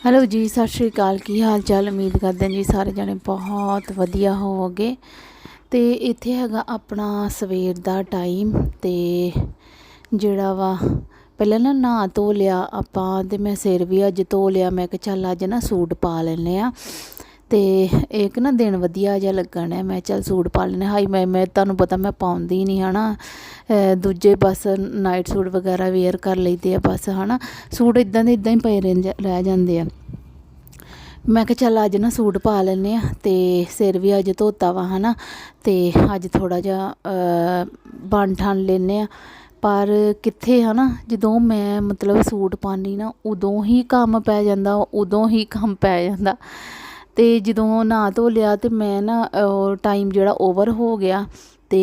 Hello ਜੀ, ਸਤਿ ਸ਼੍ਰੀ ਅਕਾਲ। ਕੀ ਹਾਲ ਚਾਲ ਉਮੀਦ ਕਰਦੇ ਹਾਂ ਜੀ ਸਾਰੇ ਜਣੇ ਬਹੁਤ ਵਧੀਆ ਹੋਵੋਗੇ। ਤੇ ਇੱਥੇ ਹੈਗਾ ਆਪਣਾ ਸਵੇਰ ਦਾ ਟਾਈਮ ਤੇ ਜਿਹੜਾ ਵਾ, ਪਹਿਲਾਂ ਨਾ ਨਹਾ ਧੋ ਲਿਆ ਆਪਾਂ ਤੇ ਮੈਂ ਸਿਰ ਵੀ ਅੱਜ ਧੋ ਲਿਆ। ਮੈਂ ਕਿਹਾ ਚੱਲ ਅੱਜ ਨਾ ਸੂਟ ਪਾ ਲੈਨੇ ਆ ਤੇ ਇੱਕ ਨਾ ਦਿਨ ਵਧੀਆ ਜਿਹਾ ਲੱਗਣ ਹੈ ਮੈਂ ਚੱਲ ਸੂਟ ਪਾ ਲੈਨੇ ਹਾਈ ਮੈਂ ਮੈਂ, ਤੁਹਾਨੂੰ ਪਤਾ ਮੈਂ ਪਾਉਂਦੀ ਨਹੀਂ ਹਨਾ। ਅਹ ਦੂਜੇ ਬਸ ਨਾਈਟ ਸੂਟ ਵਗੈਰਾ ਵੇਅਰ ਕਰ ਲਈਦੇ ਆ ਬਸ, ਹਨਾ। ਸੂਟ ਇਦਾਂ ਦੇ ਇਦਾਂ ਹੀ ਪਏ ਰਹਿੰਦੇ- ਰਹਿ ਜਾਂਦੇ ਆ। ਮੈਂ ਕਿਹਾ ਚੱਲ ਅੱਜ ਨਾ ਸੂਟ ਪਾ ਲੈਨੇ ਆ ਤੇ ਸਿਰ ਵੀ ਅੱਜ ਧੋਤਾ ਵਾ, ਹਨਾ। ਤੇ ਅੱਜ ਥੋੜਾ ਜਿਹਾ ਬਣ ਠਣ ਲੈਨੇ ਆ ਪਰ ਕਿੱਥੇ, ਹਨਾ, ਜਦੋਂ ਮੈਂ ਮਤਲਬ ਸੂਟ ਪਾਣੀ ਨਾ, ਉਦੋਂ ਹੀ ਕੰਮ ਪੈ ਜਾਂਦਾ, ਉਦੋਂ ਹੀ ਕੰਮ ਪੈ ਜਾਂਦਾ। ਤੇ ਜਦੋਂ ਨਾ ਧੋ ਲਿਆ ਤੇ ਮੈਂ ਨਾ ਟਾਈਮ ਜਿਹੜਾ ਓਵਰ ਹੋ ਗਿਆ ਤੇ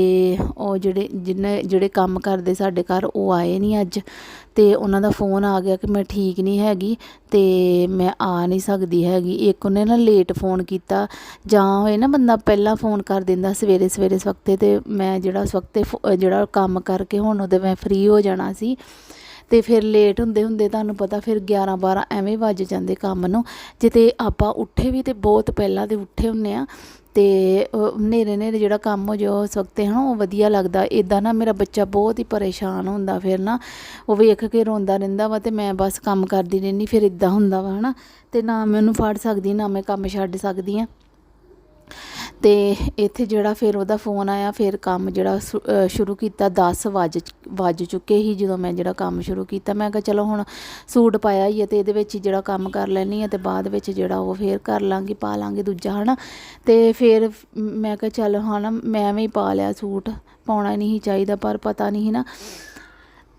ਉਹ ਜਿਹੜੇ ਜਿਹਨੇ ਜਿਹੜੇ ਕੰਮ ਕਰਦੇ ਸਾਡੇ ਘਰ ਉਹ ਆਏ ਨਹੀਂ ਅੱਜ। ਤੇ ਉਹਨਾਂ ਦਾ ਫੋਨ ਆ ਗਿਆ ਕਿ ਮੈਂ ਠੀਕ ਨਹੀਂ ਹੈਗੀ ਤੇ ਮੈਂ ਆ ਨਹੀਂ ਸਕਦੀ ਹੈਗੀ। ਇੱਕ ਉਹਨੇ ਨਾ ਲੇਟ ਫੋਨ ਕੀਤਾ, ਜਾਂ ਹੋਏ ਨਾ ਬੰਦਾ ਪਹਿਲਾਂ ਫੋਨ ਕਰ ਦਿੰਦਾ ਸਵੇਰੇ ਸਵੇਰੇ ਸਵਖਤੇ ਤੇ ਮੈਂ ਜਿਹੜਾ ਸਵਖਤੇ ਫੋ- ਜਿਹੜਾ ਕੰਮ ਕਰਕੇ ਹੁਣ ਉਹਦੇ ਮੈਂ ਫ੍ਰੀ ਹੋ ਜਾਣਾ ਸੀ। ਤੇ ਫਿਰ ਲੇਟ ਹੁੰਦੇ ਹੁੰਦੇ ਤੁਹਾਨੂੰ ਪਤਾ ਫਿਰ 11 12 ਐਵੇਂ ਵੱਜ ਜਾਂਦੇ ਕੰਮ ਨੂੰ। ਜਿੱਤੇ ਆਪਾਂ ਉੱਠੇ ਵੀ ਤੇ ਬਹੁਤ ਪਹਿਲਾਂ ਦੇ ਉੱਠੇ ਹੁੰਨੇ ਆ ਤੇ ਹਨੇਰੇ ਹਨੇਰੇ ਜਿਹੜਾ ਕੰਮ ਹੋ ਜੋ ਉਸ ਵਕਤ ਹਨਾ ਉਹ ਵਧੀਆ ਲੱਗਦਾ। ਇਦਾਂ ਨਾ ਮੇਰਾ ਬੱਚਾ ਬਹੁਤ ਹੀ ਪਰੇਸ਼ਾਨ ਹੁੰਦਾ ਫਿਰ ਨਾ। ਉਹ ਵੇਖ ਕੇ ਰੋਂਦਾ ਰਹਿੰਦਾ ਵਾ ਤੇ ਮੈਂ ਬਸ ਕੰਮ ਕਰਦੀ ਰਹਿੰਦੀ ਫਿਰ ਇਦਾਂ ਹੁੰਦਾ ਵਾ ਹਨਾ। ਤੇ ਨਾ ਮੈਂ ਉਹਨੂੰ ਫੜ ਸਕਦੀ, ਨਾ ਮੈਂ ਕੰਮ ਛੱਡ ਸਕਦੀ ਆ। ਤੇ ਇੱਥੇ ਜਿਹੜਾ ਫਿਰ ਉਹਦਾ ਫੋਨ ਆਇਆ, ਫਿਰ ਕੰਮ ਜਿਹੜਾ ਸੁ- ਸ਼ੁਰੂ ਕੀਤਾ 10 ਵੱਜ ਵੱਜ ਚੁੱਕੇ ਸੀ ਜਦੋਂ ਮੈਂ ਜਿਹੜਾ ਕੰਮ ਸ਼ੁਰੂ ਕੀਤਾ। ਮੈਂ ਕਿਹਾ ਚਲੋ ਹੁਣ ਸੂਟ ਪਾਇਆ ਹੀ ਹੈ ਤੇ ਇਹਦੇ ਵਿੱਚ ਹੀ ਜਿਹੜਾ ਕੰਮ ਕਰ ਲੈਣੀ ਹੈ ਤੇ ਬਾਅਦ ਵਿੱਚ ਜਿਹੜਾ ਉਹ ਫੇਰ ਕਰ ਲਾਂਗੀ, ਪਾ ਲਾਂਗੇ ਦੂਜਾ, ਹਨਾ? ਤੇ ਫਿਰ ਮੈਂ ਕਿਹਾ ਚੱਲ ਹਨਾ ਮੈਂ ਵੀ ਪਾ ਲਿਆ ਸੂਟ, ਪਾਉਣਾ ਨਹੀਂ ਚਾਹੀਦਾ ਪਰ ਪਤਾ ਨਹੀਂ ਸੀ ਨਾ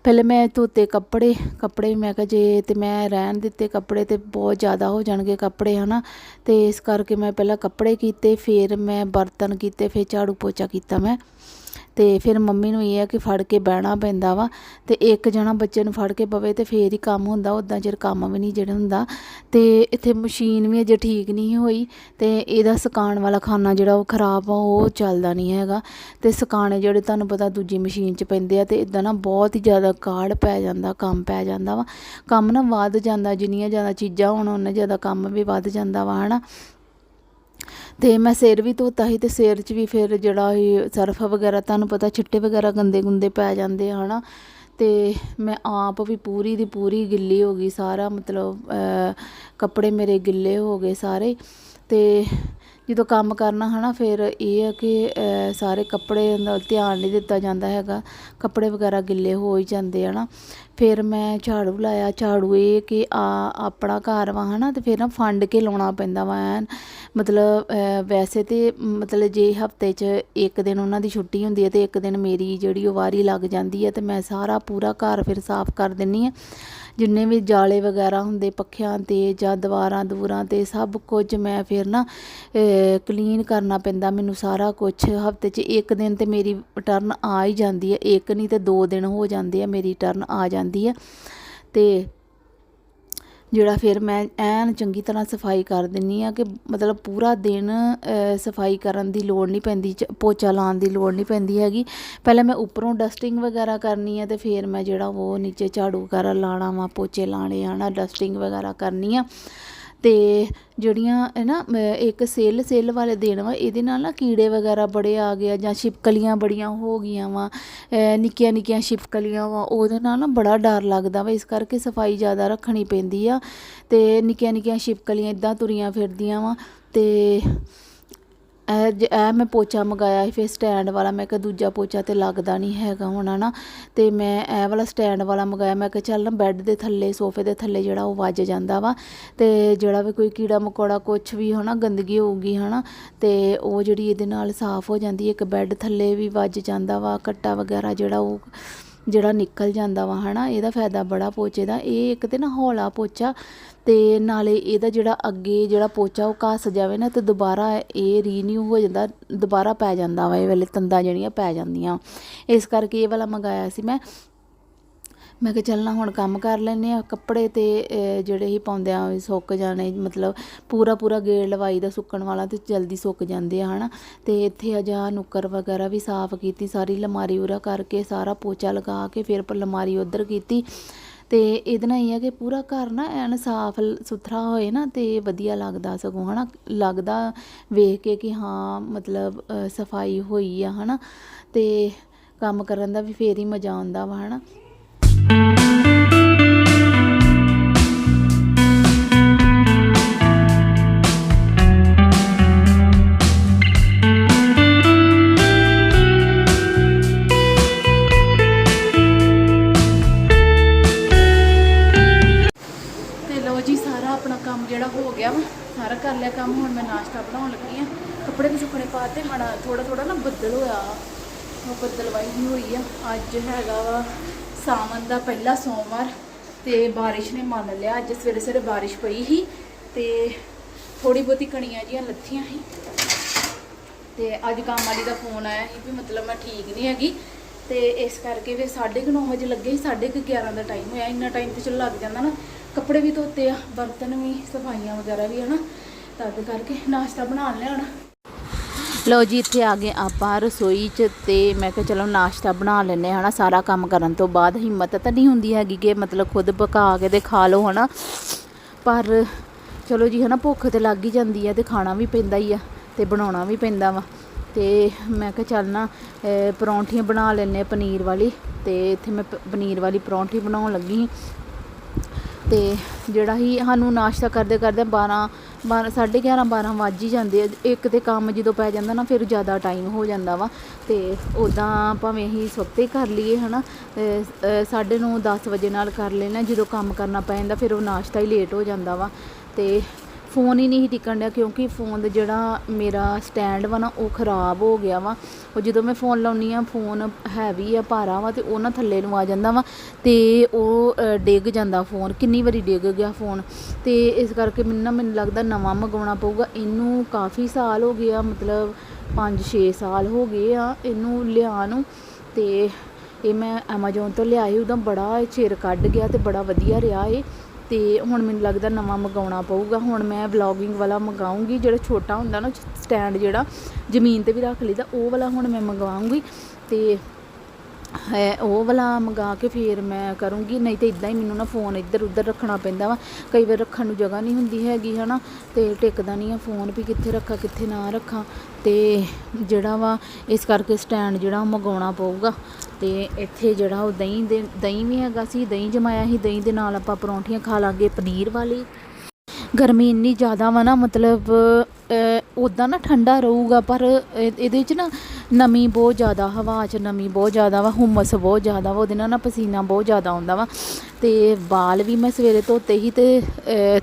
ਪਹਿਲੇ ਮੈਂ ਧੋਤੇ ਕੱਪੜੇ ਕੱਪੜੇ ਮੈਂ ਕਿਹਾ ਜੇ ਤੇ ਮੈਂ ਰਹਿਣ ਦਿੱਤੇ ਕੱਪੜੇ ਤੇ ਬਹੁਤ ਜ਼ਿਆਦਾ ਹੋ ਜਾਣਗੇ ਕੱਪੜੇ, ਹਨਾ? ਤੇ ਇਸ ਕਰਕੇ ਮੈਂ ਪਹਿਲਾਂ ਕੱਪੜੇ ਕੀਤੇ, ਫਿਰ ਮੈਂ ਬਰਤਨ ਕੀਤੇ, ਫਿਰ ਝਾੜੂ ਪੋਚਾ ਕੀਤਾ ਮੈਂ। ਤੇ ਫਿਰ ਮੰਮੀ ਨੂੰ ਇਹ ਆ ਕਿ ਫੜ ਕੇ ਬਹਿਣਾ ਪੈਂਦਾ ਵਾ ਤੇ ਇੱਕ ਜਣਾ ਬੱਚੇ ਨੂੰ ਫੜ ਕੇ ਪਵੇ ਤੇ ਫੇਰ ਹੀ ਕੰਮ ਹੁੰਦਾ ਉਦਾਂ ਚਿਰ ਕੰਮ ਵੀ ਨਹੀਂ ਜਿਹੜਾ ਹੁੰਦਾ। ਤੇ ਇੱਥੇ ਮਸ਼ੀਨ ਵੀ ਅਜੇ ਠੀਕ ਨਹੀਂ ਹੋਈ ਤੇ ਇਹਦਾ ਸੁਕਾਉਣ ਵਾਲਾ ਖਾਨਾ ਜਿਹੜਾ ਉਹ ਖਰਾਬ ਆ, ਉਹ ਚੱਲਦਾ ਨਹੀਂ ਹੈਗਾ। ਤੇ ਸੁਕਾਣੇ ਜਿਹੜੇ ਤੁਹਾਨੂੰ ਪਤਾ ਦੂਜੀ ਮਸ਼ੀਨ 'ਚ ਪੈਂਦੇ ਆ ਤੇ ਇਦਾਂ ਨਾ ਬਹੁਤ ਹੀ ਜ਼ਿਆਦਾ ਕਾੜ ਪੈ ਜਾਂਦਾ, ਕੰਮ ਪੈ ਜਾਂਦਾ ਵਾ। ਕੰਮ ਨਾ ਵੱਧ ਜਾਂਦਾ, ਜਿੰਨੀਆਂ ਜ਼ਿਆਦਾ ਚੀਜ਼ਾਂ ਹੋਣ ਉਹਨਾਂ ਜ਼ਿਆਦਾ ਕੰਮ ਵੀ ਵੱਧ ਜਾਂਦਾ ਵਾ, ਹਨਾ। ਤੇ ਮੈਂ ਸਿਰ ਵੀ ਧੋਤਾ ਸੀ ਤੇ ਸਿਰ 'ਚ ਵੀ ਫਿਰ ਜਿਹੜਾ ਇਹ ਸਰਫ ਵਗੈਰਾ, ਤੁਹਾਨੂੰ ਪਤਾ ਛਿੱਟੇ ਵਗੈਰਾ ਗੰਦੇ ਗੁੰਦੇ ਪੈ ਜਾਂਦੇ ਆ, ਹਨਾ? ਤੇ ਮੈਂ ਆਪ ਵੀ ਪੂਰੀ ਦੀ ਪੂਰੀ ਗਿੱਲੀ ਹੋ ਗਈ ਸਾਰਾ, ਮਤਲਬ ਕੱਪੜੇ ਮੇਰੇ ਗਿੱਲੇ ਹੋ ਗਏ ਸਾਰੇ। ਤੇ ਜਦੋਂ ਕੰਮ ਕਰਨਾ, ਹਨਾ, ਫਿਰ ਇਹ ਆ ਕਿ ਸਾਰੇ ਕੱਪੜੇ ਦਾ ਧਿਆਨ ਨਹੀਂ ਦਿੱਤਾ ਜਾਂਦਾ ਹੈਗਾ। ਕੱਪੜੇ ਵਗੈਰਾ ਗਿੱਲੇ ਹੋ ਹੀ ਜਾਂਦੇ ਆ ਨਾ ਫਿਰ ਮੈਂ ਝਾੜੂ ਲਾਇਆ, ਝਾੜੂ ਇਹ ਕਿ ਆ ਆਪਣਾ ਘਰ ਵਾ ਹਨਾ, ਤੇ ਫਿਰ ਨਾ ਫੰਡ ਕੇ ਲਾਉਣਾ ਪੈਂਦਾ ਵਾ ਐਨ। ਮਤਲਬ ਵੈਸੇ ਤੇ ਮਤਲਬ ਜੇ ਹਫ਼ਤੇ 'ਚ ਇੱਕ ਦਿਨ ਉਹਨਾਂ ਦੀ ਛੁੱਟੀ ਹੁੰਦੀ ਹੈ ਤੇ ਇੱਕ ਦਿਨ ਮੇਰੀ ਜਿਹੜੀ ਉਹ ਵਾਰੀ ਲੱਗ ਜਾਂਦੀ ਹੈ ਤੇ ਮੈਂ ਸਾਰਾ ਪੂਰਾ ਘਰ ਫਿਰ ਸਾਫ਼ ਕਰ ਦਿੰਨੀ ਆ ਜਿੰਨੇ ਵੀ ਜਾਲੇ ਵਗੈਰਾ ਹੁੰਦੇ, ਪੱਖਿਆਂ ਤੇ ਜਾਂ ਦੀਵਾਰਾਂ ਦੂਰਾਂ ਤੇ ਸਭ ਕੁਝ ਮੈਂ ਫਿਰ ਨਾ ਕਲੀਨ ਕਰਨਾ ਪੈਂਦਾ ਮੈਨੂੰ ਸਾਰਾ ਕੁਝ ਹਫ਼ਤੇ 'ਚ ਇੱਕ ਦਿਨ ਤੇ ਮੇਰੀ ਟਰਨ ਆ ਹੀ ਜਾਂਦੀ ਹੈ, ਇੱਕ ਨਹੀਂ ਤੇ ਦੋ ਦਿਨ ਹੋ ਜਾਂਦੇ ਆ, ਮੇਰੀ ਟਰਨ ਆ ਜਾਂਦੀ ਹੈ ਤੇ ਜਿਹੜਾ ਫਿਰ ਮੈਂ ਐਨ ਚੰਗੀ ਤਰ੍ਹਾਂ ਸਫ਼ਾਈ ਕਰ ਦਿੰਨੀ ਆ ਕਿ ਮਤਲਬ ਪੂਰਾ ਦਿਨ ਸਫ਼ਾਈ ਕਰਨ ਦੀ ਲੋੜ ਨਹੀਂ ਪੈਂਦੀ, ਚ- ਪੋਚਾ ਲਾਉਣ ਦੀ ਲੋੜ ਨਹੀਂ ਪੈਂਦੀ ਹੈਗੀ। ਪਹਿਲਾਂ ਮੈਂ ਉੱਪਰੋਂ ਡਸਟਿੰਗ ਵਗੈਰਾ ਕਰਨੀ ਆ ਤੇ ਫਿਰ ਮੈਂ ਜਿਹੜਾ ਉਹ ਨੀਚੇ ਝਾੜੂ ਵਗੈਰਾ ਲਾਣਾ ਵਾ, ਪੋਚੇ ਲਾਣੇ ਆ ਨਾ ਡਸਟਿੰਗ ਵਗੈਰਾ ਕਰਨੀ ਆ। ਤੇ ਜਿਹੜੀਆਂ, ਹੈ ਨਾ ਇੱਕ ਸੇਲ ਸੇਲ ਵਾਲੇ ਦਿਨ ਵਾ, ਇਹਦੇ ਨਾਲ ਨਾ ਕੀੜੇ ਵਗੈਰਾ ਬੜੇ ਆ ਗਏ ਆ, ਜਾਂ ਛਿਪਕਲੀਆਂ ਬੜੀਆਂ ਹੋ ਗਈਆਂ ਵਾ ਨਿੱਕੀਆਂ ਨਿੱਕੀਆਂ ਛਿਪਕਲੀਆਂ ਵਾ, ਉਹਦੇ ਨਾਲ ਨਾ ਬੜਾ ਡਰ ਲੱਗਦਾ ਵਾ, ਇਸ ਕਰਕੇ ਸਫ਼ਾਈ ਜ਼ਿਆਦਾ ਰੱਖਣੀ ਪੈਂਦੀ ਆ ਤੇ ਨਿੱਕੀਆਂ ਨਿੱਕੀਆਂ ਛਿਪਕਲੀਆਂ ਇਦਾਂ ਤੁਰੀਆਂ ਫਿਰਦੀਆਂ ਵਾ ਤੇ ਇਹ ਜ- ਇਹ ਮੈਂ ਪੋਚਾ ਮੰਗਾਇਆ ਸੀ, ਫਿਰ ਸਟੈਂਡ ਵਾਲਾ, ਮੈਂ ਕਿਹਾ ਦੂਜਾ ਪੋਚਾ ਤੇ ਲੱਗਦਾ ਨਹੀਂ ਹੈਗਾ ਹੁਣ, ਹਨਾ। ਤੇ ਮੈਂ ਇਹ ਵਾਲਾ ਸਟੈਂਡ ਵਾਲਾ ਮੰਗਾਇਆ, ਮੈਂ ਕਿਹਾ ਚੱਲ ਨਾ ਬੈੱਡ ਦੇ ਥੱਲੇ, ਸੋਫੇ ਦੇ ਥੱਲੇ ਜਿਹੜਾ ਉਹ ਵੱਜ ਜਾਂਦਾ ਵਾ। ਤੇ ਜਿਹੜਾ ਵੀ ਕੋਈ ਕੀੜਾ ਮਕੌੜਾ ਕੁਛ ਵੀ, ਹਨਾ, ਗੰਦਗੀ ਹੋਊਗੀ, ਹਨਾ, ਤੇ ਉਹ ਜਿਹੜੀ ਇਹਦੇ ਨਾਲ ਸਾਫ਼ ਹੋ ਜਾਂਦੀ, ਇੱਕ ਬੈੱਡ ਥੱਲੇ ਵੀ ਵੱਜ ਜਾਂਦਾ ਵਾ, ਕੱਟਾ ਵਗੈਰਾ ਜਿਹੜਾ ਉਹ, ਜਿਹੜਾ ਨਿਕਲ ਜਾਂਦਾ ਵਾ, ਹਨਾ, ਇਹਦਾ ਫਾਇਦਾ ਬੜਾ ਪੋਚੇ ਦਾ। ਇਹ ਇੱਕ ਤੇ ਨਾ ਹੌਲਾ ਪੋਚਾ ਅਤੇ ਨਾਲੇ ਇਹਦਾ ਜਿਹੜਾ ਅੱਗੇ ਜਿਹੜਾ ਪੋਚਾ ਉਹ ਘਸ ਜਾਵੇ ਨਾ ਤਾਂ ਦੁਬਾਰਾ ਇਹ ਰੀਨਿਊ ਹੋ ਜਾਂਦਾ, ਦੁਬਾਰਾ ਪੈ ਜਾਂਦਾ ਵਾ ਇਹ ਵੇਲੇ ਤੰਦਾਂ ਜਿਹੜੀਆਂ ਪੈ ਜਾਂਦੀਆਂ। ਇਸ ਕਰਕੇ ਇਹ ਵਾਲਾ ਮੰਗਾਇਆ ਸੀ ਮੈਂ। ਮੈਂ ਕਿਹਾ ਚੱਲ ਨਾ ਹੁਣ ਕੰਮ ਕਰ ਲੈਨੇ ਆ ਕੱਪੜੇ ਤੇ ਜਿਹੜੇ ਹੀ ਪਾਉਂਦੇ ਆ ਸੁੱਕ ਜਾਣੇ, ਮਤਲਬ ਪੂਰਾ ਪੂਰਾ ਗੇੜ ਲਵਾਈ ਦਾ ਸੁੱਕਣ ਵਾਲਾ ਤੇ ਜਲਦੀ ਸੁੱਕ ਜਾਂਦੇ ਆ, ਹਨਾ। ਤੇ ਇੱਥੇ ਅਜਾ ਨੁੱਕਰ ਵਗੈਰਾ ਵੀ ਸਾਫ਼ ਕੀਤੀ, ਸਾਰੀ ਲਮਾਰੀ ਉਰਾ ਕਰਕੇ ਸਾਰਾ ਪੋਚਾ ਲਗਾ ਕੇ ਫਿਰ ਪਰ ਲਮਾਰੀ ਉਧਰ ਕੀਤੀ। ਤੇ ਇਹਦੇ ਨਾਲ ਇਹ ਆ ਕਿ ਪੂਰਾ ਘਰ ਨਾ ਐਨ ਸਾਫ਼ ਸੁਥਰਾ ਹੋਏ ਨਾ ਤੇ ਵਧੀਆ ਲੱਗਦਾ ਸਗੋਂ, ਹਨਾ? ਲੱਗਦਾ ਵੇਖ ਕੇ ਕਿ ਹਾਂ, ਮਤਲਬ ਸਫ਼ਾਈ ਹੋਈ ਆ, ਹਨਾ? ਤੇ ਕੰਮ ਕਰਨ ਦਾ ਵੀ ਫੇਰ ਹੀ ਮਜ਼ਾ ਆਉਂਦਾ ਵਾ, ਹਨਾ? ਨਾਸ਼ਤਾ ਬਣਾਉਣ ਲੱਗੀ ਆ। ਕੱਪੜੇ ਵੀ ਸੁੱਕਣੇ ਪਾਤੇ ਮਾੜਾ ਥੋੜਾ ਥੋੜਾ ਨਾ ਬੱਦਲ ਹੋਇਆ। ਉਹ ਬੱਦਲਵਾਈ ਵੀ ਹੋਈ ਆ। ਅੱਜ ਹੈਗਾ ਵਾ ਸਾਵਨ ਦਾ ਪਹਿਲਾ ਸੋਮਵਾਰ ਤੇ ਬਾਰਿਸ਼ ਨੇ ਮੰਨ ਲਿਆ। ਅੱਜ ਸਵੇਰੇ ਸਵੇਰੇ ਬਾਰਿਸ਼ ਪਈ ਸੀ ਤੇ ਥੋੜੀ ਬਹੁਤੀ ਕਣੀਆਂ ਜੀਆਂ ਲੱਥੀਆਂ ਸੀ। ਤੇ ਅੱਜ ਕੰਮ ਵਾਲੀ ਦਾ ਫੋਨ ਆਇਆ ਸੀ ਵੀ ਮਤਲਬ ਮੈਂ ਠੀਕ ਨਹੀਂ ਹੈਗੀ। ਤੇ ਇਸ ਕਰਕੇ ਫਿਰ 9:30 ਵਜੇ ਲੱਗੇ ਸੀ। 11:30 ਦਾ ਟਾਈਮ ਹੋਇਆ। ਇੰਨਾ ਟਾਈਮ ਤੇ ਚਲੋ ਲੱਗ ਜਾਂਦਾ ਨਾ। ਕੱਪੜੇ ਵੀ ਧੋਤੇ ਆ। ਬਰਤਨ ਵੀ, ਸਫਾਈਆਂ ਵਗੈਰਾ ਵੀ ਹਨਾ। ਤਦ ਕਰਕੇ ਨਾਸ਼ਤਾ ਬਣਾ ਲਿਆ ਲਓ ਜੀ, ਇੱਥੇ ਆ ਗਏ ਆਪਾਂ ਰਸੋਈ 'ਚ ਤੇ ਮੈਂ ਕਿਹਾ ਚਲੋ ਨਾਸ਼ਤਾ ਬਣਾ ਲੈਨੇ ਹਨਾ। ਸਾਰਾ ਕੰਮ ਕਰਨ ਤੋਂ ਬਾਅਦ ਹਿੰਮਤ ਤਾਂ ਨਹੀਂ ਹੁੰਦੀ ਹੈਗੀ ਕਿ ਮਤਲਬ ਖੁਦ ਪਕਾ ਕੇ ਤੇ ਖਾ ਲਓ, ਹਨਾ। ਪਰ ਚਲੋ ਜੀ, ਹਨਾ, ਭੁੱਖ ਤੇ ਲੱਗ ਹੀ ਜਾਂਦੀ ਆ ਤੇ ਖਾਣਾ ਵੀ ਪੈਂਦਾ ਹੀ ਆ ਤੇ ਬਣਾਉਣਾ ਵੀ ਪੈਂਦਾ ਵਾ। ਤੇ ਮੈਂ ਕਿਹਾ ਚੱਲ ਨਾ ਪਰੌਂਠੀਆਂ ਬਣਾ ਲੈਨੇ ਪਨੀਰ ਵਾਲੀ। ਤੇ ਇੱਥੇ ਮੈਂ ਪਨੀਰ ਵਾਲੀ ਪਰੌਂਠੀ ਬਣਾਉਣ ਲੱਗੀ ਅਤੇ ਜਿਹੜਾ ਹੀ ਸਾਨੂੰ ਨਾਸ਼ਤਾ ਕਰਦੇ ਕਰਦੇ 12 12 11:30 12 ਵੱਜ ਹੀ ਜਾਂਦੇ ਆ। ਇੱਕ ਤਾਂ ਕੰਮ ਜਦੋਂ ਪੈ ਜਾਂਦਾ ਨਾ, ਫਿਰ ਜ਼ਿਆਦਾ ਟਾਈਮ ਹੋ ਜਾਂਦਾ ਵਾ। ਅਤੇ ਉੱਦਾਂ ਭਾਵੇਂ ਅਸੀਂ ਸੁੱਤੇ ਕਰ ਲਈਏ ਹੈ ਨਾ ਸਾਢੇ ਨੌ, ਦਸ ਵਜੇ ਨਾਲ ਕਰ ਲੈਣਾ ਜਦੋਂ ਕੰਮ ਕਰਨਾ ਪੈ ਜਾਂਦਾ, ਫਿਰ ਉਹ ਨਾਸ਼ਤਾ ਹੀ ਲੇਟ ਹੋ ਜਾਂਦਾ ਵਾ। ਅਤੇ ਫੋਨ ਹੀ ਨਹੀਂ ਸੀ ਟਿਕਣ ਡਿਆ ਕਿਉਂਕਿ ਫੋਨ ਦਾ ਜਿਹੜਾ ਮੇਰਾ ਸਟੈਂਡ ਵਾ ਨਾ, ਉਹ ਖਰਾਬ ਹੋ ਗਿਆ ਵਾ। ਉਹ ਜਦੋਂ ਮੈਂ ਫੋਨ ਲਾਉਣੀ ਆ ਫੋਨ ਹੈਵੀ ਆ, ਭਾਰਾ ਵਾ ਤੇ ਉਹ ਨਾ ਥੱਲੇ ਨੂੰ ਆ ਜਾਂਦਾ ਵਾ ਤੇ ਉਹ ਡਿੱਗ ਜਾਂਦਾ ਫੋਨ, ਕਿੰਨੀ ਵਾਰੀ ਡਿੱਗ ਗਿਆ ਫੋਨ। ਤੇ ਇਸ ਕਰਕੇ ਮੈਨੂੰ ਨਾ, ਮੈਨੂੰ ਲੱਗਦਾ ਨਵਾਂ ਮੰਗਵਾਉਣਾ ਪਊਗਾ। ਇਹਨੂੰ ਕਾਫੀ ਸਾਲ ਹੋ ਗਏ ਆ, ਮਤਲਬ 5-6 ਸਾਲ ਹੋ ਗਏ ਆ ਇਹਨੂੰ ਲਿਆ ਨੂੰ। ਤੇ ਇਹ ਮੈਂ Amazon ਤੋਂ ਲਿਆ ਲਿਆਈ, ਉਹਦਾ ਬੜਾ ਚਿਰ ਕੱਢ ਗਿਆ ਤੇ ਬੜਾ ਵਧੀਆ ਰਿਹਾ ਇਹ। ਤੇ ਹੁਣ ਮੈਨੂੰ ਲੱਗਦਾ ਨਵਾਂ ਮੰਗਾਉਣਾ ਪਊਗਾ। ਹੁਣ ਮੈਂ ਵਲੌਗਿੰਗ ਵਾਲਾ ਮੰਗਾਉਂਗੀ, ਜਿਹੜਾ ਛੋਟਾ ਹੁੰਦਾ ਨਾ ਸਟੈਂਡ ਜਿਹੜਾ ਜ਼ਮੀਨ ਤੇ ਵੀ ਰੱਖ ਲਈਦਾ, ਉਹ ਵਾਲਾ ਹੁਣ ਮੈਂ ਮੰਗਵਾਉਂਗੀ। ਤੇ ਹੈ, ਉਹ ਵਾਲਾ ਮੰਗਾ ਕੇ ਫਿਰ ਮੈਂ ਕਰੂੰਗੀ, ਨਹੀਂ ਤੇ ਇਦਾਂ ਹੀ ਮੈਨੂੰ ਨਾ ਫੋਨ ਇੱਧਰ ਉੱਧਰ ਰੱਖਣਾ ਪੈਂਦਾ ਵਾ। ਕਈ ਵਾਰ ਰੱਖਣ ਨੂੰ ਜਗ੍ਹਾ ਨਹੀਂ ਹੁੰਦੀ ਹੈਗੀ, ਹਨਾ? ਤੇ ਟਿਕਦਾ ਨਹੀਂ ਆ ਫੋਨ ਵੀ ਕਿੱਥੇ ਰੱਖਾਂ, ਕਿੱਥੇ ਨਾ ਰੱਖਾਂ। ਤੇ ਜਿਹੜਾ ਵਾ, ਇਸ ਕਰਕੇ ਸਟੈਂਡ ਜਿਹੜਾ ਉਹ ਮੰਗਾਉਣਾ ਪਊਗਾ। ਤੇ ਇੱਥੇ ਜਿਹੜਾ ਉਹ ਦਹੀਂ ਦੇ, ਦਹੀਂ ਵੀ ਹੈਗਾ ਸੀ, ਦਹੀਂ ਜਮਾਇਆ ਸੀ, ਦਹੀਂ ਦੇ ਨਾਲ ਆਪਾਂ ਪਰੌਂਠੀਆਂ ਖਾ ਲਾਂਗੇ, ਪਨੀਰ ਵਾਲੀ। ਗਰਮੀ ਇੰਨੀ ਜ਼ਿਆਦਾ ਵਾ ਨਾ, ਮਤਲਬ ਉਦਾਂ ਨਾ ਠੰਡਾ ਰਹੂਗਾ, ਪਰ ਇਹ- ਇਹਦੇ 'ਚ ਨਾ ਨਮੀ ਬਹੁਤ ਜ਼ਿਆਦਾ, ਹਵਾ 'ਚ ਨਮੀ ਬਹੁਤ ਜ਼ਿਆਦਾ ਵਾ, ਹੁਮਸ ਬਹੁਤ ਜ਼ਿਆਦਾ ਵਾ, ਉਹਦੇ ਨਾਲ ਨਾ ਪਸੀਨਾ ਬਹੁਤ ਜ਼ਿਆਦਾ ਆਉਂਦਾ ਵਾ। ਤੇ ਵਾਲ ਵੀ ਮੈਂ ਸਵੇਰੇ ਧੋਤੇ ਹੀ ਤੇ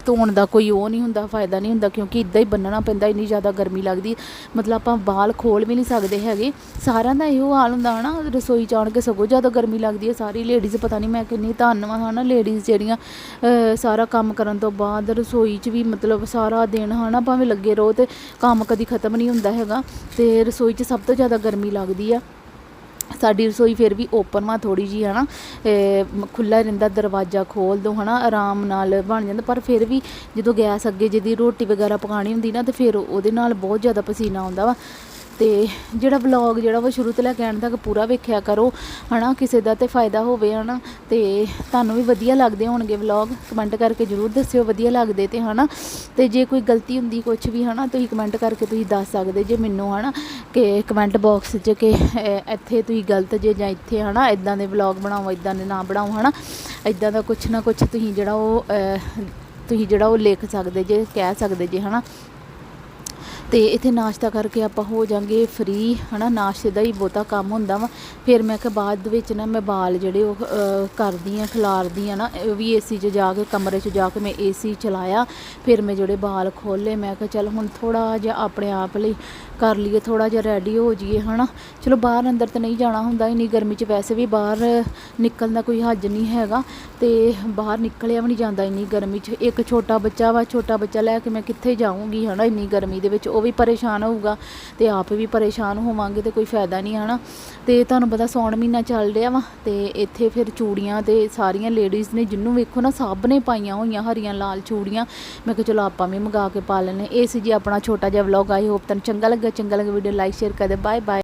ਧੋਣ ਦਾ ਕੋਈ ਉਹ ਨਹੀਂ ਹੁੰਦਾ, ਫਾਇਦਾ ਨਹੀਂ ਹੁੰਦਾ, ਕਿਉਂਕਿ ਇਦਾਂ ਹੀ ਬੰਨਣਾ ਪੈਂਦਾ, ਇੰਨੀ ਜ਼ਿਆਦਾ ਗਰਮੀ ਲੱਗਦੀ। ਮਤਲਬ ਆਪਾਂ ਵਾਲ ਖੋਲ ਵੀ ਨਹੀਂ ਸਕਦੇ ਹੈਗੇ। ਸਾਰਿਆਂ ਦਾ ਇਹੋ ਹਾਲ ਹੁੰਦਾ ਹਨਾ, ਰਸੋਈ 'ਚ ਆਣ ਕੇ ਸਗੋਂ ਜ਼ਿਆਦਾ ਗਰਮੀ ਲੱਗਦੀ ਹੈ, ਸਾਰੀ ਲੇਡੀਜ਼ ਪਤਾ ਨਹੀਂ ਮੈਂ ਕਿੰਨੀ ਧੰਨਵਾਦ ਹਨਾ ਲੇਡੀਜ਼ ਜਿਹੜੀਆਂ ਸਾਰਾ ਕੰਮ ਕਰਨ ਤੋਂ ਬਾਅਦ ਰਸੋਈ 'ਚ ਵੀ ਮਤਲਬ ਸਾਰਾ ਦਿਨ ਹਨਾ, ਭਾਵੇਂ ਲੱਗੇ ਰਹੋ ਤੇ ਕੰਮ ਕਦੀ ਖਤਮ ਨਹੀਂ ਹੁੰਦਾ ਹੈਗਾ। ਤੇ ਰਸੋਈ 'ਚ ਸਭ ਤੋਂ ਜ਼ਿਆਦਾ ਗਰਮੀ ਲੱਗਦੀ ਆ। ਸਾਡੀ ਰਸੋਈ ਫਿਰ ਵੀ ਓਪਨ ਵਾ ਥੋੜੀ ਜੀ ਹਨਾ। ਖੁੱਲਾ ਰਹਿੰਦਾ, ਦਰਵਾਜ਼ਾ ਖੋਲ ਦੋ ਹਨਾ। ਆਰਾਮ ਨਾਲ ਬਣ ਜਾਂਦਾ। ਪਰ ਫਿਰ ਵੀ ਜਦੋਂ ਗੈਸ ਅੱਗੇ ਜਿਹਦੀ ਰੋਟੀ ਵਗੈਰਾ ਪਕਾਣੀ ਹੁੰਦੀ ਨਾ, ਤੇ ਫਿਰ ਉਹਦੇ ਨਾਲ ਬਹੁਤ ਜ਼ਿਆਦਾ ਪਸੀਨਾ ਆਉਂਦਾ ਵਾ। ਤੇ ਜਿਹੜਾ ਵਲੌਗ ਜਿਹੜਾ ਵਾ ਸ਼ੁਰੂ ਤੋਂ ਲੈ ਕੇ ਐਂਡ ਤੱਕ ਪੂਰਾ ਵੇਖਿਆ ਕਰੋ, ਹਨਾ, ਕਿਸੇ ਦਾ ਤੇ ਫਾਇਦਾ ਹੋਵੇ, ਹਨਾ, ਤੇ ਤੁਹਾਨੂੰ ਵੀ ਵਧੀਆ ਲੱਗਦੇ ਹੋਣਗੇ ਵਲੌਗ ਕਮੈਂਟ ਕਰਕੇ ਜਰੂਰ ਦੱਸਿਓ ਵਧੀਆ ਲੱਗਦੇ ਤੇ, ਹਨਾ, ਤੇ ਜੇ ਕੋਈ ਗਲਤੀ ਹੁੰਦੀ ਕੁਝ ਵੀ, ਹਨਾ, ਤੁਸੀਂ ਕਮੈਂਟ ਕਰਕੇ ਤੁਸੀਂ ਦੱਸ ਸਕਦੇ ਜੇ ਮੈਨੂੰ, ਹਨਾ, ਕਿ ਕਮੈਂਟ ਬਾਕਸ 'ਚ ਕਿ ਇੱਥੇ ਤੁਸੀਂ ਗਲਤ ਜੇ ਜਾਂ ਇੱਥੇ, ਹਨਾ ਇਦਾਂ ਦੇ ਵਲੌਗ ਬਣਾਓ ਇਦਾਂ ਦੇ ਨਾ ਬਣਾਓ, ਹਨਾ ਇਦਾਂ ਦਾ ਕੁਝ ਨਾ ਕੁਝ ਤੁਸੀਂ ਜਿਹੜਾ ਉਹ ਤੁਸੀਂ ਜਿਹੜਾ ਉਹ ਲਿਖ ਸਕਦੇ ਜੇ, ਕਹਿ ਸਕਦੇ ਜੇ, ਹਨਾ ਤੇ ਇੱਥੇ ਨਾਸ਼ਤਾ ਕਰਕੇ ਆਪਾਂ ਹੋ ਜਾਾਂਗੇ ਫ੍ਰੀ ਹਨਾ? ਨਾਸ਼ਤੇ ਦਾ ਹੀ ਬਹੁਤਾ ਕੰਮ ਹੁੰਦਾ ਵਾ। ਫਿਰ ਮੈਂ ਕਿਹਾ ਬਾਅਦ ਵਿੱਚ ਨਾ ਮੈਂ ਬਾਲ ਜਿਹੜੇ ਉਹ ਕਰਦੀ ਆ, ਖਿਲਾਰਦੀ ਆ ਨਾ, ਇਹ ਵੀ ਏਸੀ 'ਚ ਜਾ ਕੇ, ਕਮਰੇ 'ਚ ਜਾ ਕੇ ਮੈਂ ਏਸੀ ਚਲਾਇਆ ਫਿਰ ਮੈਂ ਜਿਹੜੇ ਬਾਲ ਖੋਲੇ ਮੈਂ ਕਿਹਾ ਚੱਲ ਹੁਣ ਥੋੜਾ ਜਿਹਾ ਆਪਣੇ ਆਪ ਲਈ ਕਰ ਲਈਏ ਥੋੜਾ ਜਿਹਾ ਰੈਡੀ ਹੋ ਜਾਈਏ, ਹਨਾ? ਚਲੋ ਬਾਹਰ ਅੰਦਰ ਤਾਂ ਨਹੀਂ ਜਾਣਾ ਹੁੰਦਾ, ਇੰਨੀ ਗਰਮੀ 'ਚ ਵੈਸੇ ਵੀ ਬਾਹਰ ਨਿਕਲਣ ਦਾ ਕੋਈ ਹੱਜ ਨਹੀਂ ਹੈਗਾ। ਤੇ ਬਾਹਰ ਨਿਕਲਿਆ ਵੀ ਨਹੀਂ ਜਾਂਦਾ ਇੰਨੀ ਗਰਮੀ 'ਚ। ਇੱਕ ਛੋਟਾ ਬੱਚਾ ਵਾ, ਛੋਟਾ ਬੱਚਾ ਲੈ ਕੇ ਮੈਂ ਕਿੱਥੇ ਜਾਊਂਗੀ, ਹਨਾ? ਇੰਨੀ ਗਰਮੀ ਦੇ ਵਿੱਚ ਉਹ ਵੀ ਪਰੇਸ਼ਾਨ ਹੋਊਗਾ ਤੇ ਆਪ ਵੀ ਪਰੇਸ਼ਾਨ ਹੋਵਾਂਗੇ ਤੇ ਕੋਈ ਫਾਇਦਾ ਨਹੀਂ, ਹਨਾ? ਤੇ ਤੁਹਾਨੂੰ ਪਤਾ ਸੌਣ ਮਹੀਨਾ ਚੱਲ ਰਿਹਾ ਵਾ ਤੇ ਇੱਥੇ ਫਿਰ ਚੂੜੀਆਂ ਤੇ ਸਾਰੀਆਂ ਲੇਡੀਜ਼ ਨੇ ਜਿੰਨੂੰ ਵੇਖੋ ਨਾ ਸਭ ਨੇ ਪਾਈਆਂ ਹੋਈਆਂ ਹਰੀਆਂ ਲਾਲ ਚੂੜੀਆਂ। ਮੈਂ ਕਿਹਾ ਚਲੋ ਆਪਾਂ ਵੀ ਮੰਗਾ ਕੇ ਪਾ ਲੈਣੇ ਇਹ ਸੀ ਜੀ ਆਪਣਾ ਛੋਟਾ ਜਿਹਾ ਵਲੌਗ ਆਈ ਹੋਪ ਤੁਹਾਨੂੰ ਚੰਗਾ ਲੱਗਾ। ਚੰਗਾ ਲੱਗਾ ਵੀਡੀਓ ਲਾਈਕ ਸ਼ੇਅਰ ਕਰ ਦੇ ਬਾਏ ਬਾਏ